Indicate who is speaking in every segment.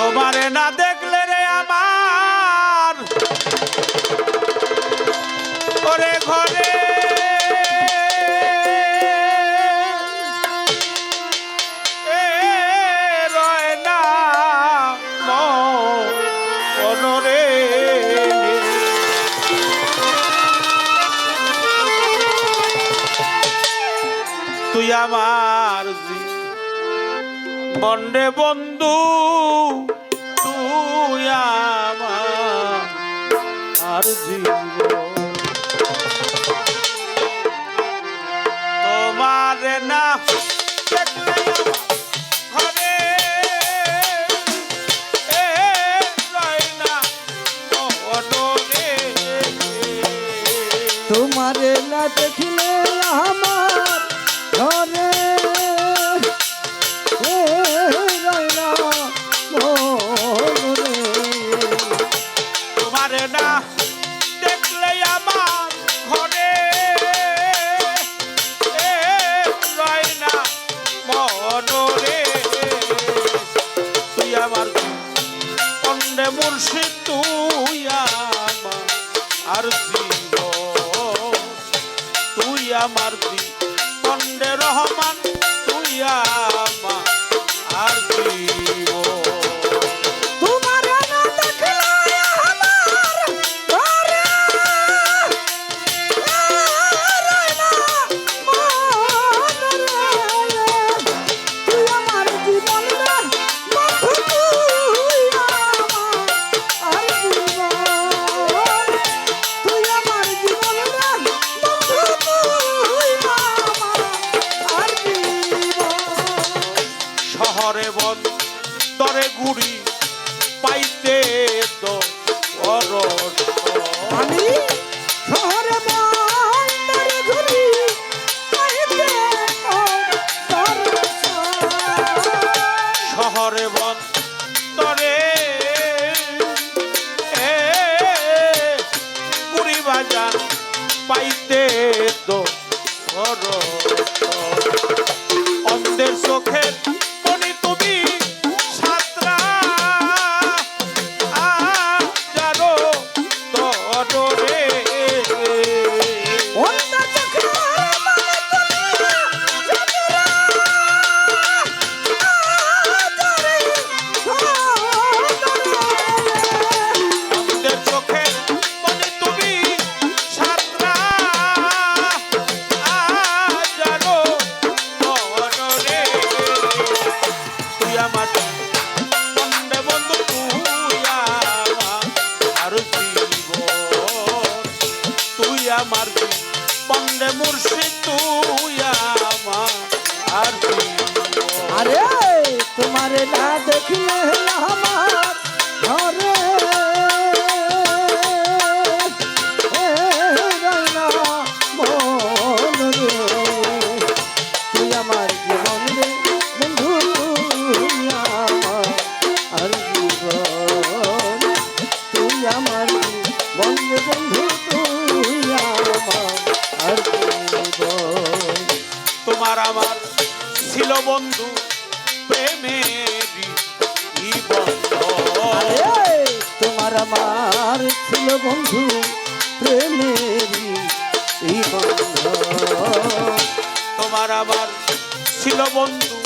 Speaker 1: তোমারে না দেখলে রে আমার। ওরে ঘরে। তুই আমার বন্ডে বন্ধু আর তোমার না আমার প্রিয় তুই আমার প্রিয় খণ্ডে রহমান তুই আর Why? মুর্শিদ তুই আমার আর
Speaker 2: আরে তোমারে না দেখলে না বন্ধু
Speaker 1: তোমার আবার ছিল বন্ধু।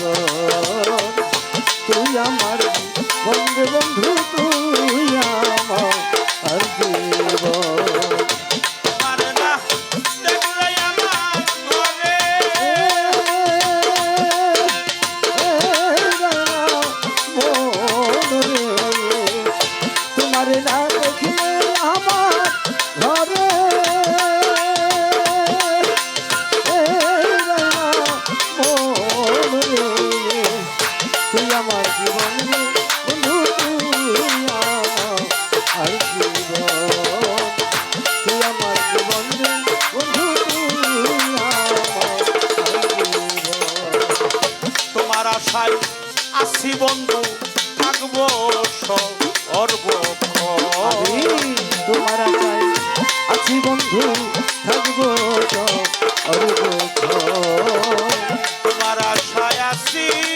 Speaker 1: গো আশায় আসি বন্ধু থাকব
Speaker 2: সর্ব তোমার আশায় আছি বন্ধু থাকব সর্ব
Speaker 1: তোমার আশায় আসি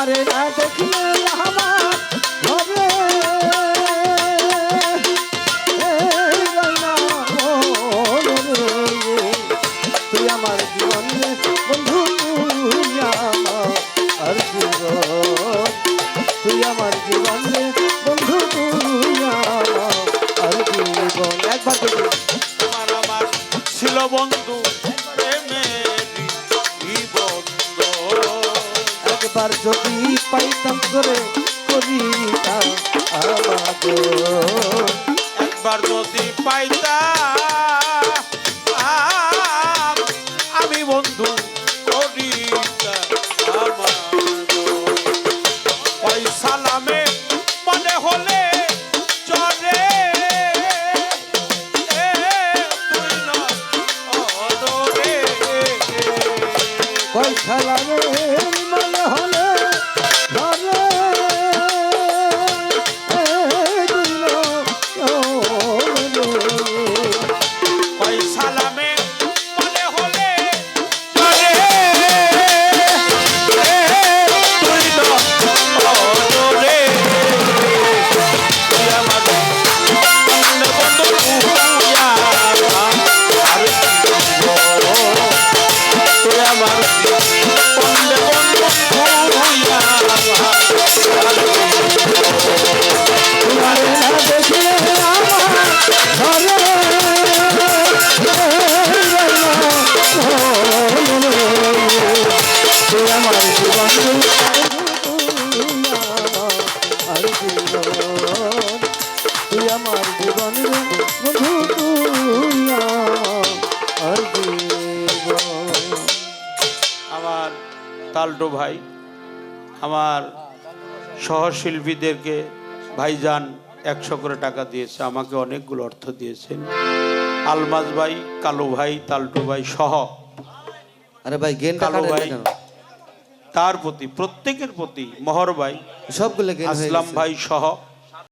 Speaker 2: ঘরে না দেখলে আমার ঘরে আর জীবন তুই আমার জীবনে আর
Speaker 1: আমার ছিল বন্ধু
Speaker 2: আবার যদি পাইতাম করে করিতাম আমাকে
Speaker 1: একবার যদি পাইতাম খেলা রে মনে হলে ভাই আমার সহশিল্পীদেরকে ভাইজান একশো করে টাকা দিয়েছে আমাকে অনেকগুলো অর্থ দিয়েছেন। আলমাজ ভাই কালু ভাই তালটু ভাই সহ।
Speaker 2: আরে ভাই গেন
Speaker 1: কালু ভাই তার প্রতি প্রত্যেকের প্রতি মহর ভাই
Speaker 2: সবগুলো
Speaker 1: আসলাম ভাই সহ।